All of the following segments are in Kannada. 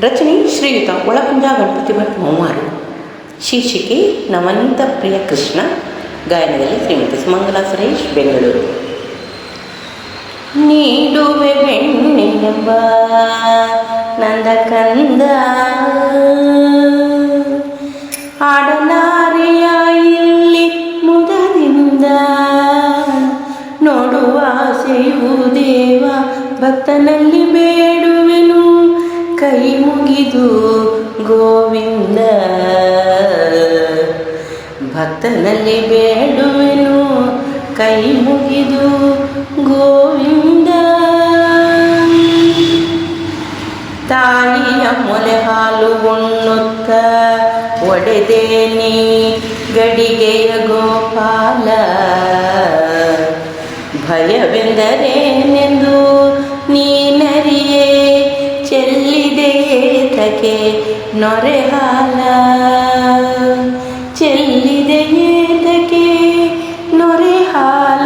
ರಚನೆ ಶ್ರೀಯುತ ಒಳಕುಂಜ ಗಣಪತಿ ಭಟ್ ಮೌಮಾರು. ಶೀರ್ಷಿಕೆ ನವನೀತ ಪ್ರಿಯ ಕೃಷ್ಣ. ಗಾಯನದಲ್ಲಿ ಶ್ರೀಮತಿ ಸುಮಂಗಲಾ ಸುರೇಶ್, ಬೆಂಗಳೂರು. ನೀಡುವೆ ಬೆಣ್ಣೆಂಬ ನಂದ ಕಂದ ಆಡಲಾರೆಯ ಇಲ್ಲಿ ಮುದದಿಂದ ನೋಡುವ ಆಸೆಯು ದೇವ ಭಕ್ತನಲ್ಲಿ ಬೇಡುವೆನು ಕೈ ಮುಗಿದು ಗೋವಿಂದ. ಭಕ್ತನಲ್ಲಿ ಬೇಡುವೆನು ಕೈ ಮುಗಿದು ಗೋವಿಂದ. ತಾಯಿಯ ಮೊಲೆ ಹಾಲು ಉಣ್ಣುತ್ತ ಒಡೆದೇನಿ ಗಡಿಗೆಯ ಗೋಪಾಲ. ಭಯವೆಂದರೇನೆಂದು ಚೆಲ್ಲಿದೆಯೇತಕ್ಕೆ ನೊರೆ ಹಾಲ ಚೆಲ್ಲಿದೆಯೇತಕ್ಕೆ ನೊರೆ ಹಾಲ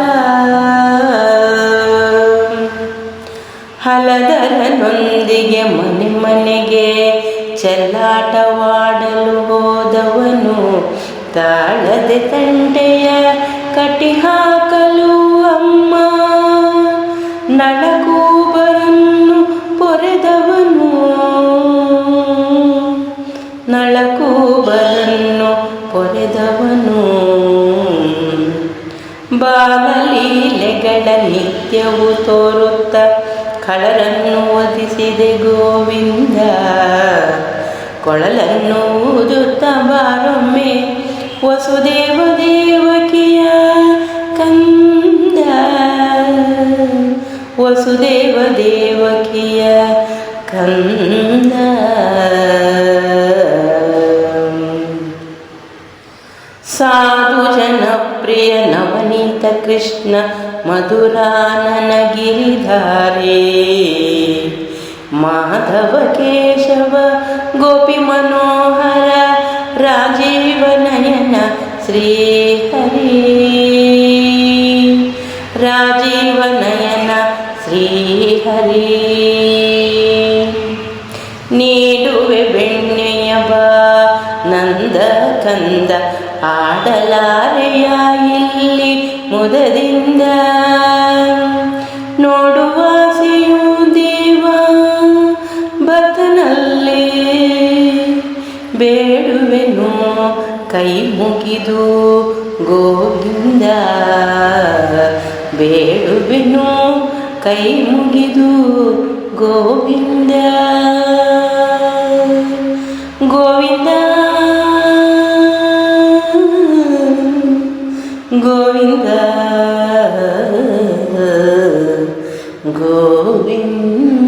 ಹಲದರನೊಂದಿಗೆ ಮನೆ ಮನೆಗೆ ಚೆಲ್ಲಾಟವಾಡಲು ಹೋದವನು ತಾಳದೆ ತಂಟೆಯ ಕಟಿ ಹಾಕಲು ಅಮ್ಮ ನಳಕೂಬರನ್ನು ಪೊರೆದವನು. ಬಾಲಲೀಲೆಗಳ ನಿತ್ಯವು ತೋರುತ್ತ ಕಳಲನ್ನು ಒದಿಸಿದೆ ಗೋವಿಂದ. ಕೊಳಲನ್ನು ಊದುತ್ತ ಬಾರೊಮ್ಮೆ ವಸುದೇವ ದೇವಕಿಯ ಕಂದ. ವಸುದೇವ ದೇವಕಿಯ ಕಂದ. ಸಾಧು ಜನಪ್ರಿಯ ನವನೀತ ಕೃಷ್ಣ ಮಧುರಾನನ ಗಿರಿಧಾರೆ ಮಾಧವ ಕೇಶವ ಗೋಪಿ ಮನೋಹರ ರಾಜೀವ ನಯನ, ಶ್ರೀಹರಿ. ರಾಜೀವ ನಯನ, ಶ್ರೀಹರಿ. ನೀಡುವೆ ಕಲಾರೆಯ ಇಲ್ಲಿ ಮುದದಿಂದ ನೋಡುವ ಸಿಯು ದೇವ ಬತನಲ್ಲಿ ಬೇಡುವೆನು ಕೈ ಮುಗಿದು ಗೋವಿಂದ ಬೇಡುವೆನು ಕೈ ಮುಗಿದು ಗೋವಿಂದ ಗೋವಿಂದ ഗോവിന്ദ ഗോവിന്ദ.